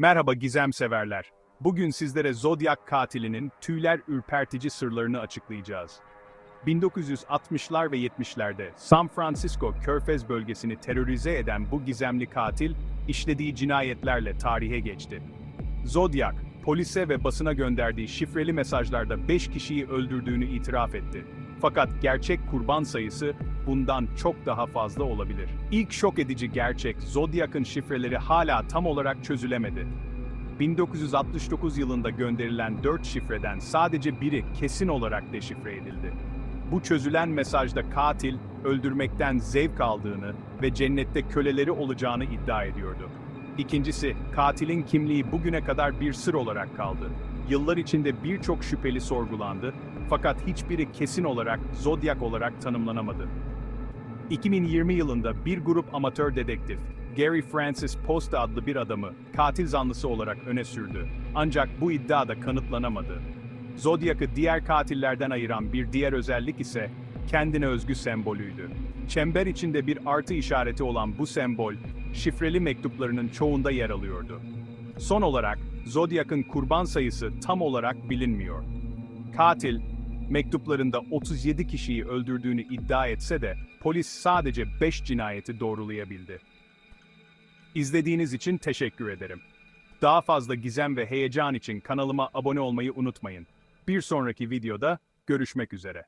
Merhaba gizem severler. Bugün sizlere Zodiac katilinin tüyler ürpertici sırlarını açıklayacağız. 1960'lar ve 70'lerde San Francisco Körfez bölgesini terörize eden bu gizemli katil, işlediği cinayetlerle tarihe geçti. Zodiac, polise ve basına gönderdiği şifreli mesajlarda 5 kişiyi öldürdüğünü itiraf etti. Fakat gerçek kurban sayısı bundan çok daha fazla olabilir. İlk şok edici gerçek, Zodiac'ın şifreleri hala tam olarak çözülemedi. 1969 yılında gönderilen 4 şifreden sadece biri kesin olarak deşifre edildi. Bu çözülen mesajda katil, öldürmekten zevk aldığını ve cennette köleleri olacağını iddia ediyordu. İkincisi, katilin kimliği bugüne kadar bir sır olarak kaldı. Yıllar içinde birçok şüpheli sorgulandı, fakat hiçbiri kesin olarak Zodiac olarak tanımlanamadı. 2020 yılında bir grup amatör dedektif, Gary Francis Post adlı bir adamı katil zanlısı olarak öne sürdü. Ancak bu iddia da kanıtlanamadı. Zodiac'ı diğer katillerden ayıran bir diğer özellik ise kendine özgü sembolüydü. Çember içinde bir artı işareti olan bu sembol, şifreli mektuplarının çoğunda yer alıyordu. Son olarak, Zodiac'ın kurban sayısı tam olarak bilinmiyor. Katil, mektuplarında 37 kişiyi öldürdüğünü iddia etse de polis sadece 5 cinayeti doğrulayabildi. İzlediğiniz için teşekkür ederim. Daha fazla gizem ve heyecan için kanalıma abone olmayı unutmayın. Bir sonraki videoda görüşmek üzere.